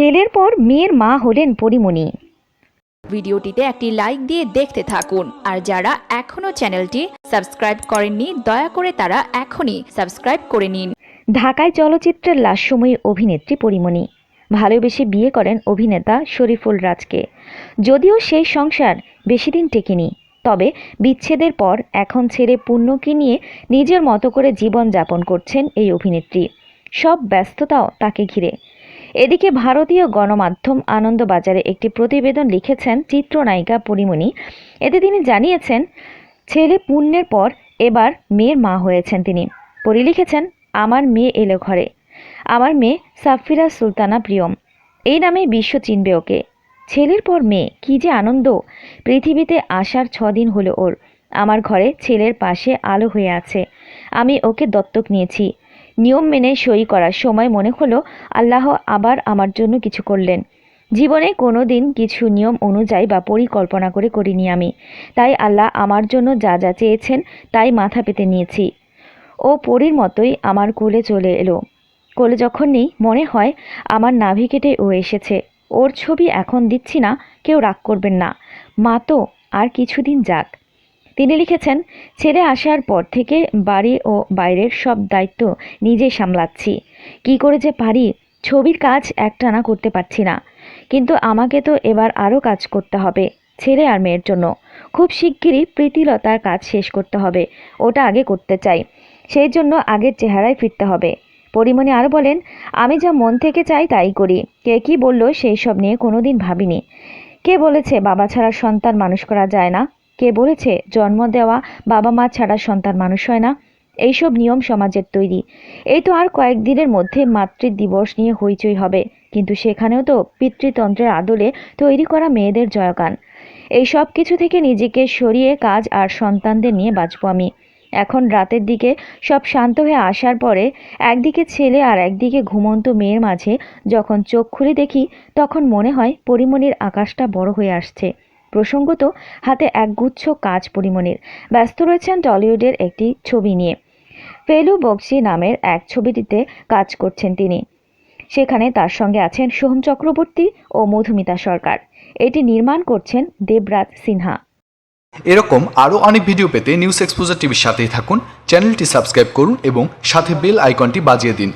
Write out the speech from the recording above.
ছেলের পর মেয়ের মা হলেন পরিমণি। ভিডিওটিতে একটি লাইক দিয়ে দেখতে থাকুন। আর যারা এখনও চ্যানেলটি সাবস্ক্রাইব করেননি দয়া করে তারা এখনই সাবস্ক্রাইব করে নিন। ঢাকায় চলচ্চিত্রের লাস্যময়ী অভিনেত্রী পরিমণি। ভালোবেসে বিয়ে করেন অভিনেতা শরীফুল রাজকে। যদিও সেই সংসার বেশি দিন টেকেনি তবে বিচ্ছেদের পর এখন ছেড়ে পুণ্যকে নিয়ে নিজের মতো করে জীবন যাপন করছেন এই অভিনেত্রী। সব ব্যস্ততাও তাকে ঘিরে। এদিকে ভারতীয় গণমাধ্যম আনন্দবাজারে একটি প্রতিবেদন লিখেছেন চিত্রনায়িকা পরিমণি। এতে তিনি জানিয়েছেন, ছেলে পুণ্যের পর এবার মেয়ের মা হয়েছেন তিনি। পরি লিখেছেন, আমার মেয়ে এলো ঘরে। আমার মেয়ে সাফিরা সুলতানা প্রিয়ম। এই নামে বিশ্ব চিনবে ওকে। ছেলের পর মেয়ে, কী যে আনন্দ! পৃথিবীতে আসার ছদিন হলো ওর। আমার ঘরে ছেলের পাশে আলো হয়ে আছে। আমি ওকে দত্তক নিয়েছি। নিয়ম মেনে সই করার সময় মনে হলো আল্লাহ আবার আমার জন্য কিছু করলেন। জীবনে কোনো দিন কিছু নিয়ম অনুযায়ী বা পরিকল্পনা করে করিনি আমি। তাই আল্লাহ আমার জন্য যা যা চেয়েছেন তাই মাথা পেতে নিয়েছি। ও পরীর মতোই আমার কোলে চলে এলো। কোলে যখন নেই, মনে হয় আমার নাভি কেটে ও এসেছে। ওর ছবি এখন দিচ্ছি না, কেউ রাগ করবেন না। মা তো, আর কিছুদিন যাক। তিনি লিখেছেন, ছেড়ে আসার পর থেকে বাড়ি ও বাইরের সব দায়িত্ব নিজেই সামলাচ্ছি। কি করে যে পারি? ছবির কাজ একটানা করতে পারছি না। কিন্তু আমাকে তো এবার আরও কাজ করতে হবে ছেলে আর মেয়ের জন্য। খুব শিগগিরই প্রীতিলতার কাজ শেষ করতে হবে, ওটা আগে করতে চাই। সেই জন্য আগের চেহারায় ফিরতে হবে। পরিমণি আরও বলেন, আমি যা মন থেকে চাই তাই করি। কে কি বলল সেই সব নিয়ে কোনোদিন ভাবিনি। কে বলেছে বাবা ছাড়া সন্তান মানুষ করা যায় না? কে বলেছে জন্ম দেওয়া বাবা মা ছাড়া সন্তান মানুষ হয় না? এইসব নিয়ম সমাজের তৈরি। এই তো আর কয়েকদিনের মধ্যে মাতৃ দিবস নিয়ে হইচই হবে। কিন্তু সেখানেও তো পিতৃতন্ত্রের আদলে তৈরি করা মেয়েদের জয়গান। এই সব কিছু থেকে নিজেকে সরিয়ে কাজ আর সন্তানদের নিয়ে বাঁচব আমি। এখন রাতের দিকে সব শান্ত হয়ে আসার পরে একদিকে ছেলে আর একদিকে ঘুমন্ত মেয়ের মাঝে যখন চোখ খুলে দেখি, তখন মনে হয় পরিমণির আকাশটা বড় হয়ে আসছে। প্রসঙ্গত, হাতে একগুচ্ছ কাজ পরিমণির। ব্যস্ত রয়েছেন টলিউডের একটি ছবি নিয়ে। ফেলু বক্সি নামের এক ছবিটিতে কাজ করছেন তিনি। সেখানে তার সঙ্গে আছেন সোহম চক্রবর্তী ও মধুমিতা সরকার। এটি নির্মাণ করছেন দেবরাজ সিনহা। এরকম আরও অনেক ভিডিও পেতে নিউজ এক্সপোজার টিভির সাথেই থাকুন, চ্যানেলটি সাবস্ক্রাইব করুন এবং সাথে বেল আইকনটি বাজিয়ে দিন।